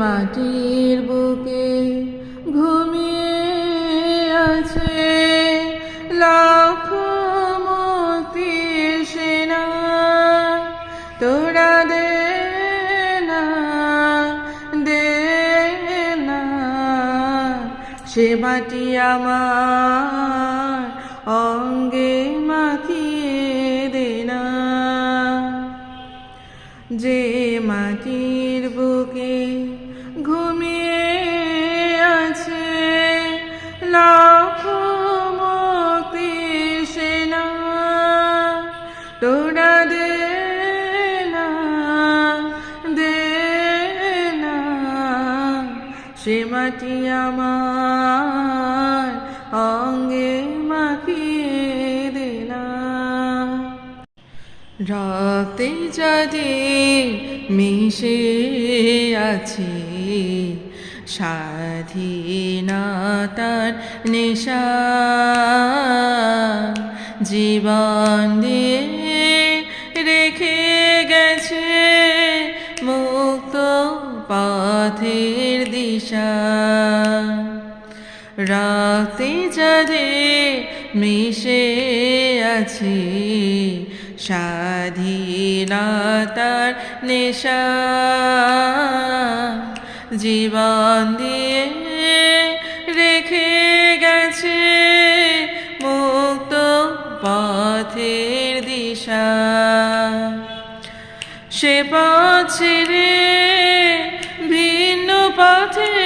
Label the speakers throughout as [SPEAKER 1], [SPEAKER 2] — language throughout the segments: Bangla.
[SPEAKER 1] মাটির বুকে ঘুমিয়ে আছে লাখ মুক্তির সেনা। তোরা দে না দে না। সে মাটি আমার অঙ্গে মাখিয়ে দে না। যে মাটির লাখ মুক্তির সেনা তোরা দে না দে না সে মাটি আমার অঙ্গে মাখিয়ে দে না রক্তে যদি মিশে আছে স্বাধীনতার নেশা জীবন দিয়ে রেখে গেছে মুক্ত পথের দিশা। রাতে যাদে মিশে আছে স্বাধীনতার নেশা। জীবন দিয়ে রেখে গেছে মুক্ত পথের দিশা। সে পথ ছেড়ে ভিন্ন পথে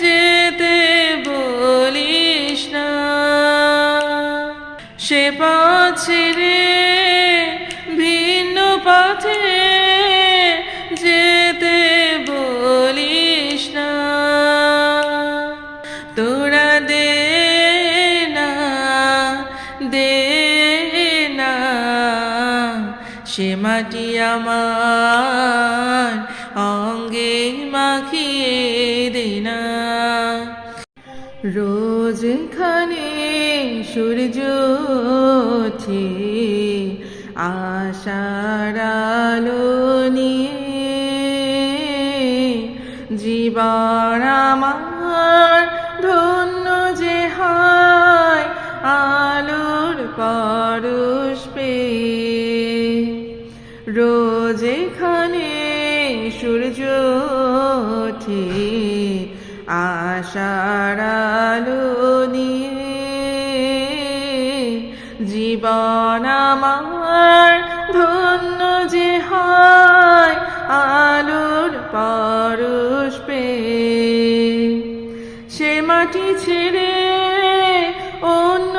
[SPEAKER 1] যেতে বলিস না। সে পথ ছেড়ে সে মাটি আমার অঙ্গে মাখিয়ে দে না। রোজ খানে সূর্য ওঠে, আশার আলো নিয়ে। জীবন আমার ধন্য যে হয়, আলোর পরশ পেয়ে রোজ এখানে সূর্য ওঠে, আশার আলো নিয়ে। জীবন আমার ধন্য যে হয়, আলোর পরশ পেয়ে। সে মাটি ছেড়ে অন্য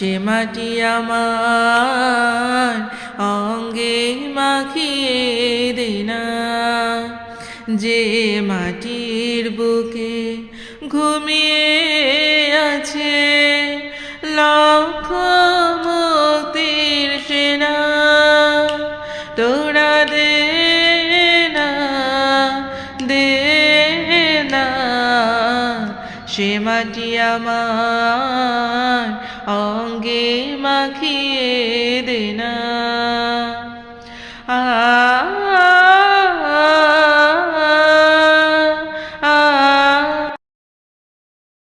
[SPEAKER 1] সে মাটি আমার অঙ্গে মাখিয়ে দে না। যে মাটির বুকে ঘুমিয়ে আছে লক্ষ মাটি আমার অঙ্গে মাখিয়ে দে না। আ